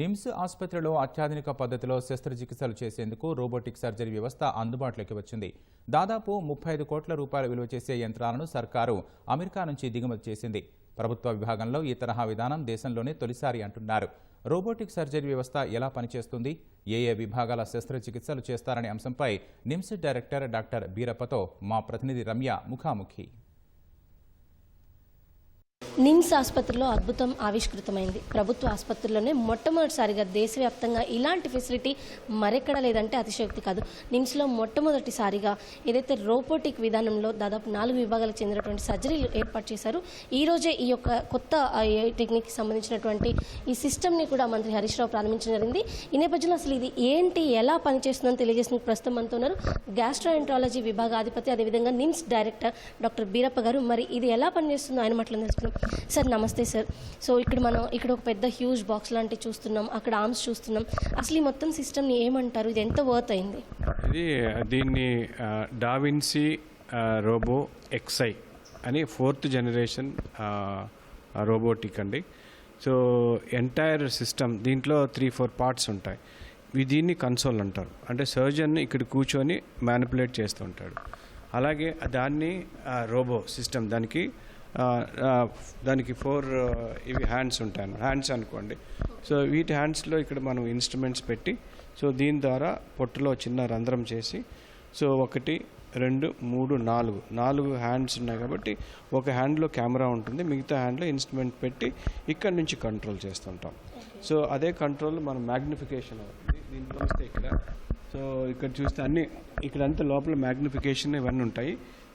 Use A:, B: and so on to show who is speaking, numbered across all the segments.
A: నిమ్స్ ఆసుపత్రిలో అత్యాధునిక పద్ధతిలో శస్త్రచికిత్సలు చేసేందుకు రోబోటిక్ సర్జరీ వ్యవస్థ అందుబాటులోకి వచ్చింది. దాదాపు ముప్పై ఐదు కోట్ల రూపాయల విలువ చేసే యంత్రాలను సర్కారు అమెరికా నుంచి దిగుమతి చేసింది. ప్రభుత్వ విభాగంలో ఈ తరహా విధానం దేశంలోనే తొలిసారి అంటున్నారు. రోబోటిక్ సర్జరీ వ్యవస్థ ఎలా పనిచేస్తుంది? ఏ ఏ విభాగాల శస్త్రచికిత్సలు చేస్తారనే అంశంపై నిమ్స్ డైరెక్టర్ డాక్టర్ బీరప్పతో మా ప్రతినిధి రమ్య ముఖాముఖి.
B: నిమ్స్ ఆసుపత్రిలో అద్భుతం ఆవిష్కృతమైంది. ప్రభుత్వ ఆసుపత్రిలోనే మొట్టమొదటిసారిగా దేశవ్యాప్తంగా ఇలాంటి ఫెసిలిటీ మరెక్కడ లేదంటే అతిశయోక్తి కాదు. నిమ్స్లో మొట్టమొదటిసారిగా ఏదైతే రోబోటిక్ విధానంలో దాదాపు నాలుగు విభాగాలకు చెందినటువంటి సర్జరీలు ఏర్పాటు చేశారు ఈరోజే ఈ యొక్క కొత్త ఆ, టెక్నిక్కి సంబంధించినటువంటి ఈ సిస్టమ్ని కూడా మంత్రి హరీష్ రావు ప్రారంభించడం జరిగింది. ఈ నేపథ్యంలో అసలు ఇది ఏంటి ఎలా పనిచేస్తుందని తెలియజేసిన ప్రస్తుతం మనతో ఉన్నారు గ్యాస్ట్రోఎంట్రాలజీ విభాగాధిపతి అదేవిధంగా నిమ్స్ డైరెక్టర్ డాక్టర్ బీరప్ప గారు. మరి ఇది ఎలా పనిచేస్తుందో ఆయన మాటలు తెలుసుకున్నాం సార్ నమస్తే సార్. సో ఇక్కడ మనం ఇక్కడ ఒక పెద్ద హ్యూజ్ బాక్స్ లాంటివి చూస్తున్నాం. అక్కడ ఆర్మ్స్ చూస్తున్నాం. అసలు ఈ మొత్తం సిస్టమ్ని ఏమంటారు? ఇది ఎంత వర్త్ అయింది?
C: ఇది దీన్ని డావిన్సీ రోబో ఎక్స్ఐ అని ఫోర్త్ జనరేషన్ రోబోటిక్ అండి. సో ఎంటైర్ సిస్టమ్ దీంట్లో త్రీ ఫోర్ పార్ట్స్ ఉంటాయి. దీన్ని కన్సోల్ అంటారు. అంటే సర్జన్ ఇక్కడ కూర్చొని మ్యానిపులేట్ చేస్తూ ఉంటాడు. అలాగే దాన్ని రోబో సిస్టమ్ దానికి దానికి ఫోర్ ఇవి హ్యాండ్స్ ఉంటాయి హ్యాండ్స్ అనుకోండి. సో వీటి హ్యాండ్స్లో ఇక్కడ మనం ఇన్స్ట్రుమెంట్స్ పెట్టి సో దీని ద్వారా పొట్టులో చిన్న రంధ్రం చేసి సో ఒకటి రెండు మూడు నాలుగు. నాలుగు హ్యాండ్స్ ఉన్నాయి కాబట్టి ఒక హ్యాండ్లో కెమెరా ఉంటుంది. మిగతా హ్యాండ్లో ఇన్స్ట్రుమెంట్ పెట్టి ఇక్కడ నుంచి కంట్రోల్ చేస్తుంటాం. సో అదే కంట్రోల్ మనం మ్యాగ్నిఫికేషన్ అవుతుంది. దీంట్లో వస్తే ఇక్కడ సో ఇక్కడ చూస్తే అన్ని ఇక్కడంతా లోపల మ్యాగ్నిఫికేషన్ ఇవన్నీ ఉంటాయి.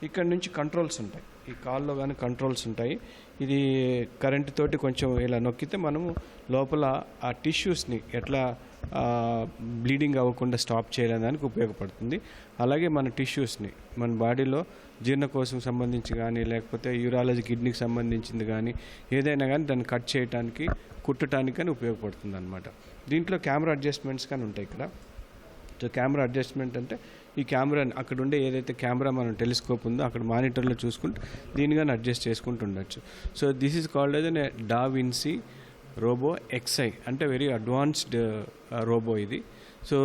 C: ఇక్కడ నుంచి కంట్రోల్స్ ఉంటాయి. ఈ కాల్లో కానీ కంట్రోల్స్ ఉంటాయి. ఇది కరెంటు తోటి కొంచెం ఇలా నొక్కితే మనము లోపల ఆ టిష్యూస్ని ఎట్లా బ్లీడింగ్ అవ్వకుండా స్టాప్ చేయడానికి ఉపయోగపడుతుంది. అలాగే మన టిష్యూస్ని మన బాడీలో జీర్ణకోశం సంబంధించి కానీ లేకపోతే యూరాలజీ కిడ్నీకి సంబంధించింది కానీ ఏదైనా కానీ దాన్ని కట్ చేయడానికి కుట్టడానికి కానీ ఉపయోగపడుతుంది అనమాట దీంట్లో కెమెరా అడ్జస్ట్మెంట్స్ కానీ ఉంటాయి ఇక్కడ. సో కెమెరా అడ్జస్ట్మెంట్ అంటే ఈ కెమెరా అక్కడ ఉండే ఏదైతే కెమెరా మనం టెలిస్కోప్ ఉందో అక్కడ మానిటర్లో చూసుకుంటూ దీనిగాని అడ్జస్ట్ చేసుకుంటూ ఉండొచ్చు. So this is called S Da Vinci robo Xi అంటే వెరీ అడ్వాన్స్డ్ రోబో ఇది. సో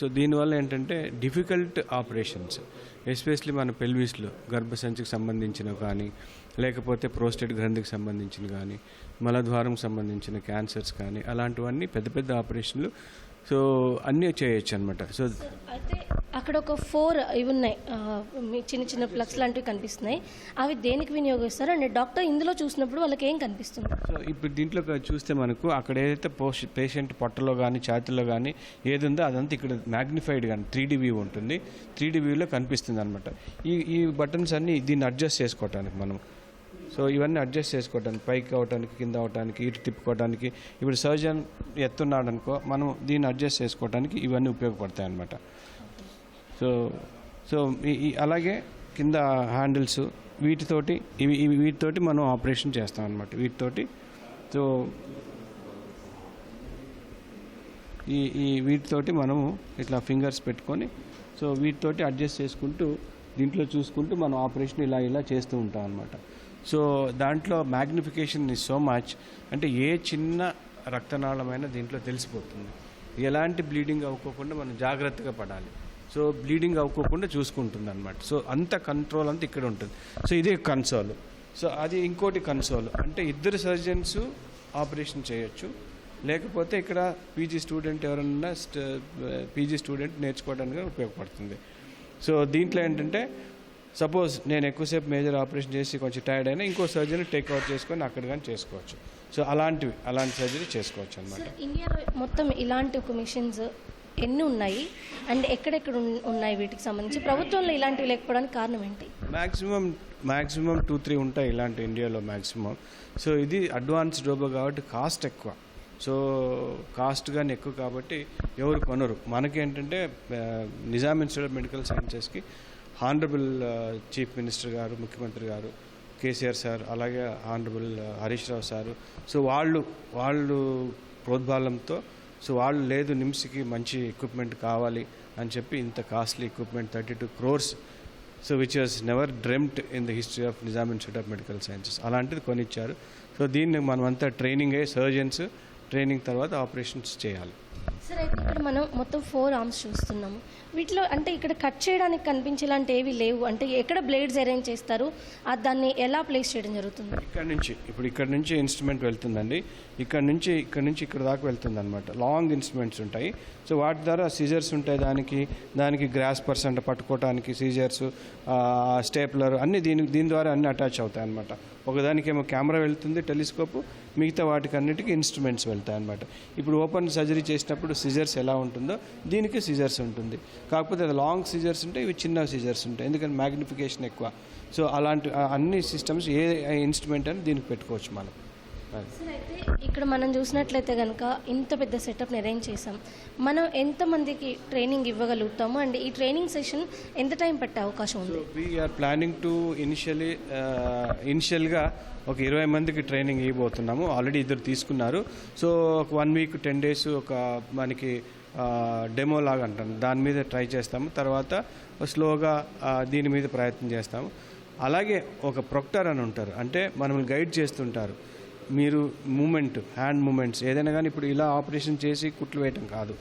C: సో దీనివల్ల ఏంటంటే డిఫికల్ట్ ఆపరేషన్స్ ఎస్పెషలీ మన పెల్విస్లో గర్భసంచికి సంబంధించిన కానీ లేకపోతే ప్రోస్టేట్ గ్రంథికి సంబంధించిన కానీ మలద్వారంకి సంబంధించిన క్యాన్సర్స్ కానీ అలాంటివన్నీ పెద్ద పెద్ద ఆపరేషన్లు సో అన్నీ చేయొచ్చు అనమాట సో
B: అయితే అక్కడ ఒక ఫోర్ ఇవి ఉన్నాయి. చిన్న చిన్న ప్లగ్స్ లాంటివి కనిపిస్తున్నాయి. అవి దేనికి వినియోగిస్తారు? అండ్ డాక్టర్ ఇందులో చూసినప్పుడు వాళ్ళకి ఏం కనిపిస్తుంది?
C: సో ఇప్పుడు దీంట్లో చూస్తే మనకు అక్కడ ఏదైతే పోష్ పేషెంట్ పొట్టలో కానీ ఛాతీలో కానీ ఏది ఉందో అదంతా ఇక్కడ మ్యాగ్నిఫైడ్ కానీ త్రీ డీ వ్యూ ఉంటుంది. త్రీ డీ వ్యూలో కనిపిస్తుంది అనమాట ఈ ఈ బటన్స్ అన్ని దీన్ని అడ్జస్ట్ చేసుకోవటానికి మనం సో ఇవన్నీ అడ్జస్ట్ చేసుకోవడానికి పైకి అవటానికి కింద అవటానికి ఇటు తిప్పుకోవడానికి ఇప్పుడు సర్జన్ ఎత్తున్నాడు అనుకో మనం దీన్ని అడ్జస్ట్ చేసుకోవడానికి ఇవన్నీ ఉపయోగపడతాయి అన్నమాట సో సో ఈ- అలాగే కింద హ్యాండిల్స్ వీటితోటి ఇవి ఇవి వీటితోటి మనం ఆపరేషన్ చేస్తాం అనమాట వీటితోటి. సో ఈ ఈ వీటితోటి మనము ఇట్లా ఫింగర్స్ పెట్టుకొని సో వీటితోటి అడ్జస్ట్ చేసుకుంటూ దీంట్లో చూసుకుంటూ మనం ఆపరేషన్ ఇలా ఇలా చేస్తూ ఉంటాం అనమాట సో దాంట్లో మ్యాగ్నిఫికేషన్ ఇస్ సో మచ్ అంటే ఏ చిన్న రక్తనాళమైనా దీంట్లో తెలిసిపోతుంది. ఎలాంటి బ్లీడింగ్ అవ్వకోకుండా మనం జాగ్రత్తగా పడాలి. సో బ్లీడింగ్ అవ్వకోకుండా చూసుకుంటుంది అనమాట సో అంత కంట్రోల్ అంతా ఇక్కడ ఉంటుంది. సో ఇదే కన్సోల్ సో అది ఇంకోటి కన్సోల్ అంటే ఇద్దరు సర్జన్స్ ఆపరేషన్ చేయొచ్చు. లేకపోతే ఇక్కడ పీజీ స్టూడెంట్ ఎవరన్నా పీజీ స్టూడెంట్ నేర్చుకోవడానికి ఉపయోగపడుతుంది. సో దీంట్లో ఏంటంటే సపోజ్ నేను ఎక్కువసేపు మేజర్ ఆపరేషన్ చేసి కొంచెం టైర్డ్ అయినా ఇంకో సర్జరీ టేక్ అవుట్ చేసుకొని అక్కడ కానీ చేసుకోవచ్చు. సో అలాంటివి అలాంటి సర్జరీ చేసుకోవచ్చు అనమాట
B: ఇండియాలో మొత్తం ఇలాంటి ఒక మిషన్స్ ఎన్ని ఉన్నాయి? అండ్ ఎక్కడెక్కడ ఉన్- ఉన్నాయి వీటికి సంబంధించి? ప్రభుత్వంలో ఇలాంటివి లేకపోవడానికి కారణం ఏంటి?
C: మ్యాక్సిమం మ్యాక్సిమం టూ త్రీ ఉంటాయి ఇలాంటి ఇండియాలో మ్యాక్సిమం సో ఇది అడ్వాన్స్ డోబో కాబట్టి కాస్ట్ ఎక్కువ. సో కాస్ట్ కానీ ఎక్కువ కాబట్టి ఎవరు కొనరు. మనకేంటంటే నిజాం ఇన్స్టిట్యూట్ ఆఫ్ మెడికల్ సైన్సెస్కి హానరబుల్ చీఫ్ మినిస్టర్ గారు ముఖ్యమంత్రి గారు కేసీఆర్ సార్ అలాగే honourable uh, Harish Rao sir. So వాళ్ళు వాళ్ళు ప్రోద్బలంతో సో వాళ్ళు లేదు నిమ్స్కి మంచి ఎక్విప్మెంట్ కావాలి అని చెప్పి ఇంత costly equipment thirty two crores so which was never dreamt in the history of Nizam Institute of Medical Sciences అలాంటిది కొనిచ్చారు. సో దీన్ని మనమంతా ట్రైనింగ్ అయ్యి సర్జన్స్ ట్రైనింగ్ తర్వాత ఆపరేషన్స్ చేయాలి.
B: సార్ అయితే ఇక్కడ మనం మొత్తం ఫోర్ ఆర్మ్స్ చూస్తున్నాము. వీటిలో అంటే ఇక్కడ కట్ చేయడానికి కనిపించేలాంటి ఏవి లేవు. అంటే ఎక్కడ బ్లేడ్స్ అరేంజ్ చేస్తారు దాన్ని ఎలా ప్లేస్ చేయడం జరుగుతుంది?
C: ఇక్కడ నుంచి ఇప్పుడు ఇక్కడ నుంచి ఇన్స్ట్రుమెంట్ వెళ్తుందండి. ఇక్కడ నుంచి ఇక్కడ నుంచి ఇక్కడ దాకా వెళ్తుంది అనమాట లాంగ్ ఇన్స్ట్రుమెంట్స్ ఉంటాయి. సో వాటి ద్వారా సీజర్స్ ఉంటాయి దానికి. దానికి గ్రాస్ పర్సెంట్ పట్టుకోవడానికి సీజర్స్ స్టేప్లర్ అన్ని దీని దీని ద్వారా అన్ని అటాచ్ అవుతాయి అనమాట ఒకదానికేమో కెమెరా వెళ్తుంది టెలిస్కోప్ మిగతా వాటికి అన్నిటికీ ఇన్స్ట్రుమెంట్స్ వెళ్తాయి అనమాట ఇప్పుడు ఓపెన్ సర్జరీ చేసినప్పుడు సిజర్స్ ఎలా ఉంటుందో దీనికి సిజర్స్ ఉంటుంది. కాకపోతే అది లాంగ్ సిజర్స్ ఉంటాయి ఇవి చిన్న సిజర్స్ ఉంటాయి. ఎందుకంటే మ్యాగ్నిఫికేషన్ ఎక్కువ. సో అలాంటి అన్ని సిస్టమ్స్ ఏ ఇన్స్ట్రుమెంట్ అని దీనికి పెట్టుకోవచ్చు మనం.
B: సార్ అయితే ఇక్కడ మనం చూసినట్లయితే కనుక ఇంత పెద్ద సెటప్ని అరేంజ్ చేసాం మనం ఎంతమందికి ట్రైనింగ్ ఇవ్వగలుగుతాము? అండ్ ఈ ట్రైనింగ్ సెషన్ ఎంత టైం పట్టే అవకాశం ఉంది?
C: వీఆర్ ప్లానింగ్ టు ఇనిషియలీ ఇనిషియల్గా ఒక ఇరవై మందికి ట్రైనింగ్ ఇవ్వబోతున్నాము. ఆల్రెడీ ఇద్దరు తీసుకున్నారు. సో ఒక వన్ వీక్ టెన్ డేస్ ఒక మనకి డెమో లాగా అంటాం. దాని మీద ట్రై చేస్తాము. తర్వాత స్లోగా దీని మీద ప్రయత్నం చేస్తాము. అలాగే ఒక ప్రొక్టర్ అని ఉంటారు. అంటే మనల్ని గైడ్ చేస్తుంటారు. మీరు మూమెంట్ హ్యాండ్ మూమెంట్స్. ఏదైనా కానీ ఇప్పుడు ఇలా ఆపరేషన్ చేసి కుట్లు వేయటం కాదు.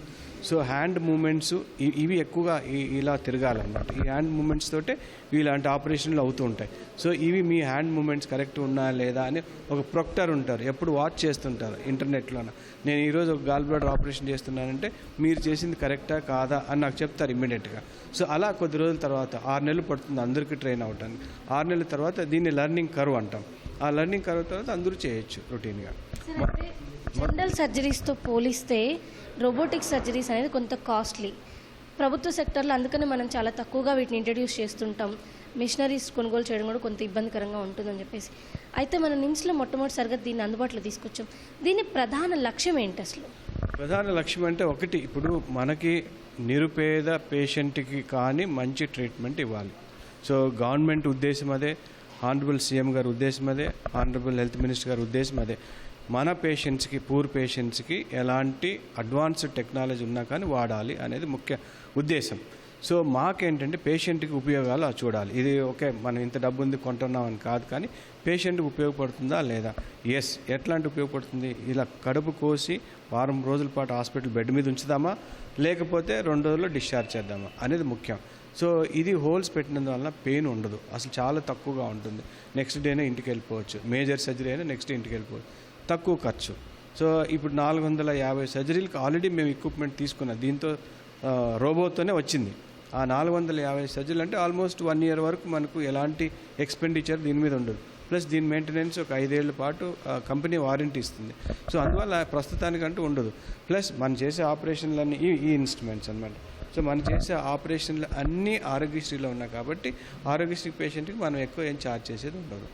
C: సో హ్యాండ్ మూమెంట్స్ ఇవి ఎక్కువగా ఇలా తిరగాలన్నమాట. ఈ హ్యాండ్ మూమెంట్స్ తోటే ఇలాంటి ఆపరేషన్లు అవుతూ ఉంటాయి. సో ఇవి మీ హ్యాండ్ మూమెంట్స్ కరెక్ట్ ఉన్నాయా లేదా అని ఒక ప్రొక్టర్ ఉంటారు. ఎప్పుడు వాచ్ చేస్తుంటారు ఇంటర్నెట్లోన నేను ఈరోజు ఒక గాల్ బ్లాడర్ ఆపరేషన్ చేస్తున్నానంటే మీరు చేసింది కరెక్టా కాదా అని నాకు చెప్తారు ఇమ్మీడియట్గా. సో అలా కొద్ది రోజుల తర్వాత ఆరు నెలలు పడుతుంది అందరికీ ట్రైన్ అవటానికి. ఆరు నెలల తర్వాత దీన్ని లెర్నింగ్ కర్వ్ అంటాం. ఆ లెర్నింగ్ కర్వ్ తర్వాత అందరూ చేయొచ్చు రొటీన్గా.
B: జనరల్ సర్జరీస్తో పోలిస్తే రోబోటిక్ సర్జరీస్ అనేది కొంత కాస్ట్లీ ప్రభుత్వ సెక్టర్లో అందుకనే మనం చాలా తక్కువగా వీటిని ఇంట్రడ్యూస్ చేస్తుంటాం. మిషనరీస్ కొనుగోలు చేయడం కూడా కొంత ఇబ్బందికరంగా ఉంటుందని చెప్పేసి. అయితే మన నిమ్స్లో మొట్టమొదటిసారిగా దీన్ని అందుబాటులో తీసుకొచ్చాం. దీని ప్రధాన లక్ష్యం ఏంటి అసలు?
C: ప్రధాన లక్ష్యం అంటే ఒకటి ఇప్పుడు మనకి నిరుపేద పేషెంట్కి కానీ మంచి ట్రీట్మెంట్ ఇవ్వాలి. సో గవర్నమెంట్ ఉద్దేశం అదే. ఆనరబుల్ సీఎం గారి ఉద్దేశం అదే ఆనరబుల్ హెల్త్ మినిస్టర్ గారి ఉద్దేశం అదే. మన పేషెంట్స్కి పూర్ పేషెంట్స్కి ఎలాంటి అడ్వాన్స్డ్ టెక్నాలజీ ఉన్నా కానీ వాడాలి అనేది ముఖ్య ఉద్దేశం. సో మాకేంటంటే పేషెంట్కి ఉపయోగాలు చూడాలి. ఇది ఓకే మనం ఇంత డబ్బు ఉంది కొంటున్నామని కాదు కానీ పేషెంట్కి ఉపయోగపడుతుందా లేదా? ఎస్ ఎట్లాంటి ఉపయోగపడుతుంది? ఇలా కడుపు కోసి వారం రోజుల పాటు హాస్పిటల్ బెడ్ మీద ఉంచుదామా? లేకపోతే రెండు రోజుల్లో డిశ్చార్జ్ చేద్దామా? అనేది ముఖ్యం. సో ఇది హోల్స్ పెట్టినందువల్ల పెయిన్ ఉండదు. అసలు చాలా తక్కువగా ఉంటుంది. నెక్స్ట్ డేనే ఇంటికి వెళ్ళిపోవచ్చు మేజర్ సర్జరీ అయినా నెక్స్ట్ ఇంటికి వెళ్ళిపోవచ్చు తక్కువ ఖర్చు. సో ఇప్పుడు నాలుగు వందల యాభై సర్జరీలకు ఆల్రెడీ మేము ఎక్విప్మెంట్ తీసుకున్నాం. దీంతో రోబోతోనే వచ్చింది. ఆ నాలుగు వందల యాభై సర్జరీలు అంటే ఆల్మోస్ట్ వన్ ఇయర్ వరకు మనకు ఎలాంటి ఎక్స్పెండిచర్ దీని మీద ఉండదు. ప్లస్ దీని మెయింటెనెన్స్ ఒక ఐదేళ్ళ పాటు కంపెనీ వారంటీ ఇస్తుంది. సో అందువల్ల ప్రస్తుతానికంటూ ఉండదు. ప్లస్ మనం చేసే ఆపరేషన్లన్నీ ఈ ఈ ఇన్స్ట్రుమెంట్స్ అనమాట సో మనం చేసే ఆపరేషన్లు అన్నీ ఆరోగ్యశ్రీలో ఉన్నాయి కాబట్టి ఆరోగ్యశ్రీ పేషెంట్కి మనం ఎక్కువ ఏం ఛార్జ్ చేసేది ఉండదు.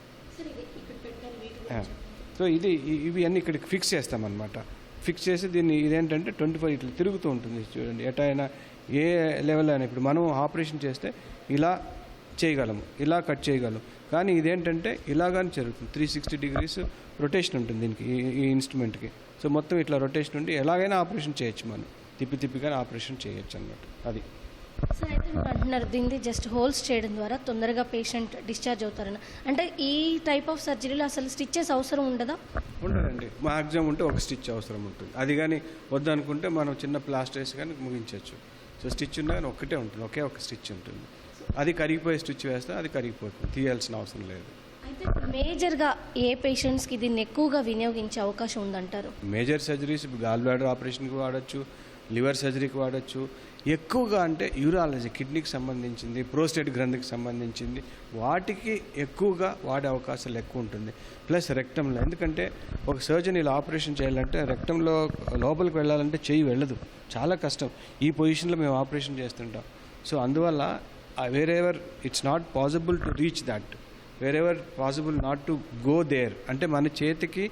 C: సో ఇది ఇవి అన్నీ ఇక్కడికి ఫిక్స్ చేస్తామన్నమాట. ఫిక్స్ చేసి దీన్ని ఇదేంటంటే ట్వంటీ ఫోర్ ఇట్లా తిరుగుతూ ఉంటుంది చూడండి. ఎటైనా ఏ లెవెల్ అయినా ఇప్పుడు మనం ఆపరేషన్ చేస్తే ఇలా చేయగలము ఇలా కట్ చేయగలం కానీ ఇదేంటంటే ఇలాగానే జరుగుతుంది. త్రీ సిక్స్టీ డిగ్రీస్ రొటేషన్ ఉంటుంది దీనికి ఈ ఇన్స్ట్రుమెంట్కి. సో మొత్తం ఇట్లా రొటేషన్ ఉండి ఎలాగైనా ఆపరేషన్ చేయొచ్చు మనం. తిప్పి తిప్పిగానే ఆపరేషన్ చేయొచ్చు అన్నమాట అది.
B: సార్ అయితే మీరు అంటున్నారు దీన్ని జస్ట్ హోల్స్ చేయడం ద్వారా తొందరగా పేషెంట్ డిశ్చార్జ్ అవుతారని. అంటే ఈ టైప్ ఆఫ్ సర్జరీలో అసలు స్టిచ్చెస్ అవసరం ఉండదా?
C: ఉండదండి. మ్యాక్సిమం ఉంటే ఒక స్టిచ్ అవసరం ఉంటుంది. అది కానీ వద్దనుకుంటే మనం చిన్న ప్లాస్టర్ వేసి కానీ ముగించవచ్చు సో స్టిచ్ ఉన్నా కానీ ఒక్కటే ఉంటుంది. ఒకే ఒక స్టిచ్ ఉంటుంది. అది కరిగిపోయే స్టిచ్ వేస్తే అది కరిగిపోతుంది. తీయాల్సిన అవసరం లేదు.
B: అయితే మేజర్గా ఏ పేషెంట్స్కి దీన్ని ఎక్కువగా వినియోగించే అవకాశం ఉందంటారు?
C: మేజర్ సర్జరీస్ గాల్ బ్లాడర్ ఆపరేషన్కి వాడచ్చు. లివర్ సర్జరీకి వాడచ్చు. ఎక్కువగా అంటే యూరాలజీ కిడ్నీకి సంబంధించింది ప్రోస్టేట్ గ్రంథికి సంబంధించింది వాటికి ఎక్కువగా వాడే అవకాశాలు ఎక్కువ ఉంటుంది. ప్లస్ రెక్టంలో ఎందుకంటే ఒక సర్జన్ ఇలా ఆపరేషన్ చేయాలంటే రెక్టంలో లోపలికి వెళ్ళాలంటే చెయ్యి వెళ్ళదు. చాలా కష్టం. ఈ పొజిషన్లో మేము ఆపరేషన్ చేస్తుంటాం. సో అందువల్ల wherever it's not possible to reach that. Wherever possible not to go there. అంటే మన చేతికి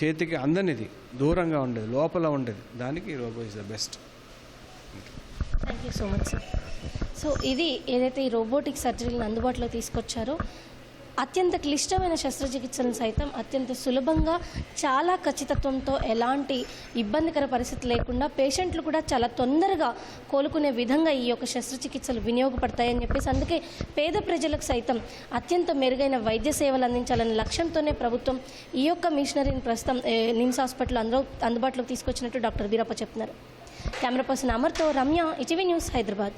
C: చేతికి అందనిది. దూరంగా ఉండేది లోపల ఉండేది. దానికి robo is the best
B: thank you so much sir so ఇది ఏదైతే ఈ రోబోటిక్ సర్జరీని అందుబాటులో తీసుకొచ్చారో అత్యంత క్లిష్టమైన శస్త్రచికిత్సలను సైతం అత్యంత సులభంగా చాలా ఖచ్చితత్వంతో ఎలాంటి ఇబ్బందికర పరిస్థితి లేకుండా పేషెంట్లు కూడా చాలా తొందరగా కోలుకునే విధంగా ఈ యొక్క శస్త్రచికిత్సలు వినియోగపడతాయని చెప్పేసి అందుకే పేద ప్రజలకు సైతం అత్యంత మెరుగైన వైద్య సేవలు అందించాలనే లక్ష్యంతోనే ప్రభుత్వం ఈ యొక్క మిషనరీని ప్రస్తుతం నిమ్స్ హాస్పిటల్ అందులో అందుబాటులోకి తీసుకొచ్చినట్టు డాక్టర్ వీరప్ప చెప్తున్నారు. కెమెరా పర్సన్ అమర్తో రమ్య ఇటీవీ న్యూస్ హైదరాబాద్.